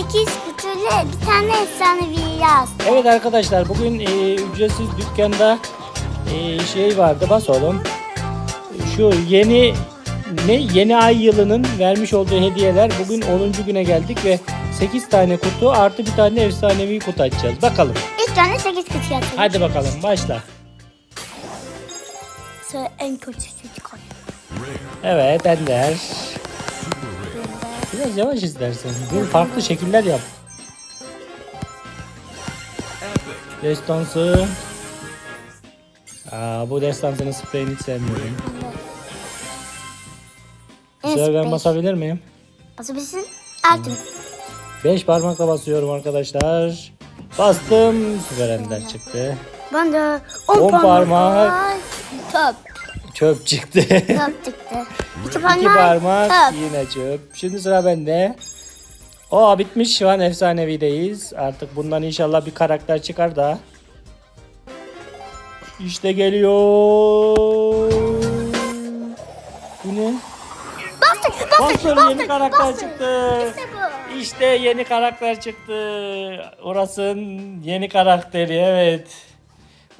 8 kutuyla bir tane efsanevi yaz. Evet arkadaşlar bugün e, ücretsiz dükkanda e, şey vardı bas oğlum. Şu yeni ne yeni ay yılının vermiş olduğu hediyeler bugün 10. güne geldik ve 8 tane kutu artı bir tane efsanevi kutu açacağız. Bakalım. İlk tane 8 kutu yazıyor. Hadi bakalım başla. Sonra en kötüsü çıkıyor. Evet Ender. Biraz yavaş istersen. Dur farklı şekiller yap. Destansı. Aa, bu destansının spreyini hiç sevmiyorum. Sıra ben basabilir miyim? Basabilirsin. Altın. 5 parmakla basıyorum arkadaşlar. Bastım. Süper Ender çıktı. Ben de 10 On parmak. Top. Çöp çıktı. Top çıktı. 2 parmak. İki parmak Top. yine çöp. Şimdi sıra bende. O bitmiş şu an efsanevideyiz. Artık bundan inşallah bir karakter çıkar da. İşte geliyor. Bu ne? Bastık. Bastık. Monster bastık, yeni karakter bastık. çıktı. İşte bu. İşte yeni karakter çıktı. Orasın yeni karakteri evet.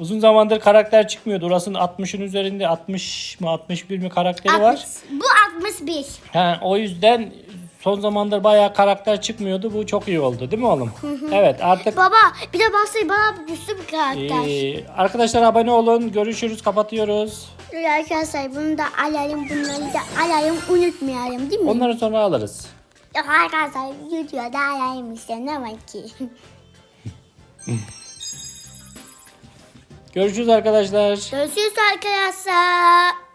Uzun zamandır karakter çıkmıyordu. Orasının 60'ın üzerinde 60 mı 61 mi karakteri var. 60. Bu 61. Ha, o yüzden son zamandır bayağı karakter çıkmıyordu. Bu çok iyi oldu değil mi oğlum? Evet artık Baba bir de Bastı bana güçlü bir karakter. ee, arkadaşlar abone olun. Görüşürüz. Kapatıyoruz. Arkadaşlar bunu da alalım bunları da alalım unutmayalım değil mi? Onları sonra alırız. Yok arkadaşlar YouTube'da alalım işte ne var ki. Görüşürüz arkadaşlar. Görüşürüz arkadaşlar.